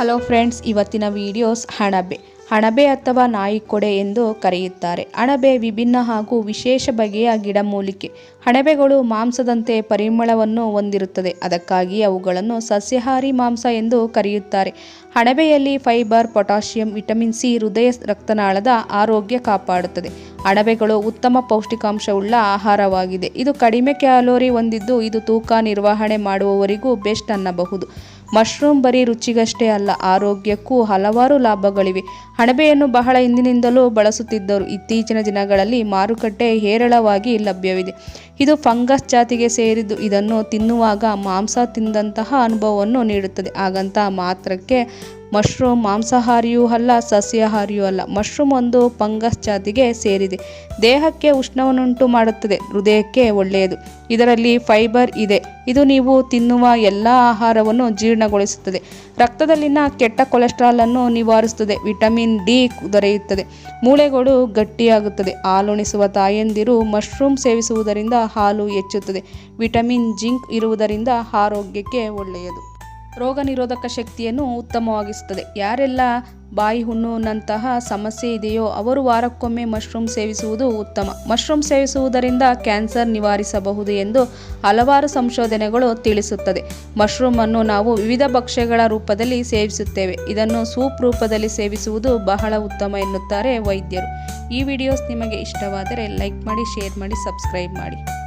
Hello friends, ಇವತ್ತಿನ videos ಹಣಬೆ. ಹಣಬೆ ಅಥವಾ ನಾಯಿಕೊಡೆ ಎಂದು ಕರೆಯುತ್ತಾರೆ. ಅಣಬೆ ವಿಭಿನ್ನ ಹಾಗೂ ವಿಶೇಷ ಬಗೆಯ ಗಿಡಮೂಲಿಕೆ ಹಣಬೆಗಳು ಮಾಂಸದಂತೆ ಪರಿಮಳವನ್ನು ಹೊಂದಿರುತ್ತದೆ. ಅದಕ್ಕಾಗಿ ಅವುಗಳನ್ನು ಸಸ್ಯಾಹಾರಿ ಮಾಂಸ ಎಂದು ಕರೆಯುತ್ತಾರೆ. ಹಣಬೆಯಲ್ಲಿ ಫೈಬರ್, ಪೊಟ್ಯಾಷಿಯಂ, ವಿಟಮಿನ್ ಸಿ, ಹೃದಯ ರಕ್ತನಾಳದ ಆರೋಗ್ಯ ಕಾಪಾಡುತ್ತದೆ. ಅಣಬೆಗಳು ಉತ್ತಮ ಪೌಷ್ಟಿಕಾಂಶವುಳ್ಳ ಆಹಾರವಾಗಿದೆ. ಇದು ಕಡಿಮೆ ಕ್ಯಾಲೋರಿ ಹೊಂದಿದ್ದು ಇದು ತೂಕ ನಿರ್ವಹಣೆ ಮಾಡುವವರಿಗೂ ಬೆಸ್ಟ್ ಅನ್ನಬಹುದು. ಮಶ್ರೂಮ್ ಬರೀ ರುಚಿಗಷ್ಟೇ ಅಲ್ಲ, ಆರೋಗ್ಯಕ್ಕೂ ಹಲವಾರು ಲಾಭಗಳಿವೆ. ಅಣಬೆಯನ್ನು ಬಹಳ ಹಿಂದಿನಿಂದಲೂ ಬಳಸುತ್ತಿದ್ದರು. ಇತ್ತೀಚಿನ ದಿನಗಳಲ್ಲಿ ಮಾರುಕಟ್ಟೆ ಹೇರಳವಾಗಿ ಲಭ್ಯವಿದೆ. ಇದು ಫಂಗಸ್ ಜಾತಿಗೆ ಸೇರಿದ್ದು, ಇದನ್ನು ತಿನ್ನುವಾಗ ಮಾಂಸ ತಿಂದಂತಹ ಅನುಭವವನ್ನು ನೀಡುತ್ತದೆ. ಹಾಗಂತ ಮಾತ್ರಕ್ಕೆ ಮಶ್ರೂಮ್ ಮಾಂಸಾಹಾರಿಯೂ ಅಲ್ಲ, ಸಸ್ಯಾಹಾರಿಯೂ ಅಲ್ಲ. ಮಶ್ರೂಮ್ ಒಂದು ಫಂಗಸ್ ಜಾತಿಗೆ ಸೇರಿದೆ. ದೇಹಕ್ಕೆ ಉಷ್ಣವನ್ನುಂಟು ಮಾಡುತ್ತದೆ. ಹೃದಯಕ್ಕೆ ಒಳ್ಳೆಯದು. ಇದರಲ್ಲಿ ಫೈಬರ್ ಇದೆ. ಇದು ನೀವು ತಿನ್ನುವ ಎಲ್ಲ ಆಹಾರವನ್ನು ಜೀರ್ಣಗೊಳಿಸುತ್ತದೆ. ರಕ್ತದಲ್ಲಿನ ಕೆಟ್ಟ ಕೊಲೆಸ್ಟ್ರಾಲ್ ಅನ್ನು ನಿವಾರಿಸುತ್ತದೆ. ವಿಟಮಿನ್ ಡಿ ದೊರೆಯುತ್ತದೆ. ಮೂಳೆಗಳು ಗಟ್ಟಿಯಾಗುತ್ತದೆ. ಹಾಲುಣಿಸುವ ತಾಯಂದಿರು ಮಶ್ರೂಮ್ ಸೇವಿಸುವುದರಿಂದ ಹಾಲು ಹೆಚ್ಚುತ್ತದೆ. ವಿಟಮಿನ್ ಜಿಂಕ್ ಇರುವುದರಿಂದ ಆರೋಗ್ಯಕ್ಕೆ ಒಳ್ಳೆಯದು. ರೋಗ ನಿರೋಧಕ ಶಕ್ತಿಯನ್ನು ಉತ್ತಮವಾಗಿಸುತ್ತದೆ. ಯಾರೆಲ್ಲ ಬಾಯಿ ಹುಣ್ಣುನಂತಹ ಸಮಸ್ಯೆ ಇದೆಯೋ ಅವರು ವಾರಕ್ಕೊಮ್ಮೆ ಮಶ್ರೂಮ್ ಸೇವಿಸುವುದು ಉತ್ತಮ. ಮಶ್ರೂಮ್ ಸೇವಿಸುವುದರಿಂದ ಕ್ಯಾನ್ಸರ್ ನಿವಾರಿಸಬಹುದು ಎಂದು ಹಲವಾರು ಸಂಶೋಧನೆಗಳು ತಿಳಿಸುತ್ತದೆ. ಮಶ್ರೂಮ್ ಅನ್ನು ನಾವು ವಿವಿಧ ಭಕ್ಷ್ಯಗಳ ರೂಪದಲ್ಲಿ ಸೇವಿಸುತ್ತೇವೆ. ಇದನ್ನು ಸೂಪ್ ರೂಪದಲ್ಲಿ ಸೇವಿಸುವುದು ಬಹಳ ಉತ್ತಮ ಎನ್ನುತ್ತಾರೆ ವೈದ್ಯರು. ಈ ವಿಡಿಯೋಸ್ ನಿಮಗೆ ಇಷ್ಟವಾದರೆ ಲೈಕ್ ಮಾಡಿ, ಶೇರ್ ಮಾಡಿ, ಸಬ್ಸ್ಕ್ರೈಬ್ ಮಾಡಿ.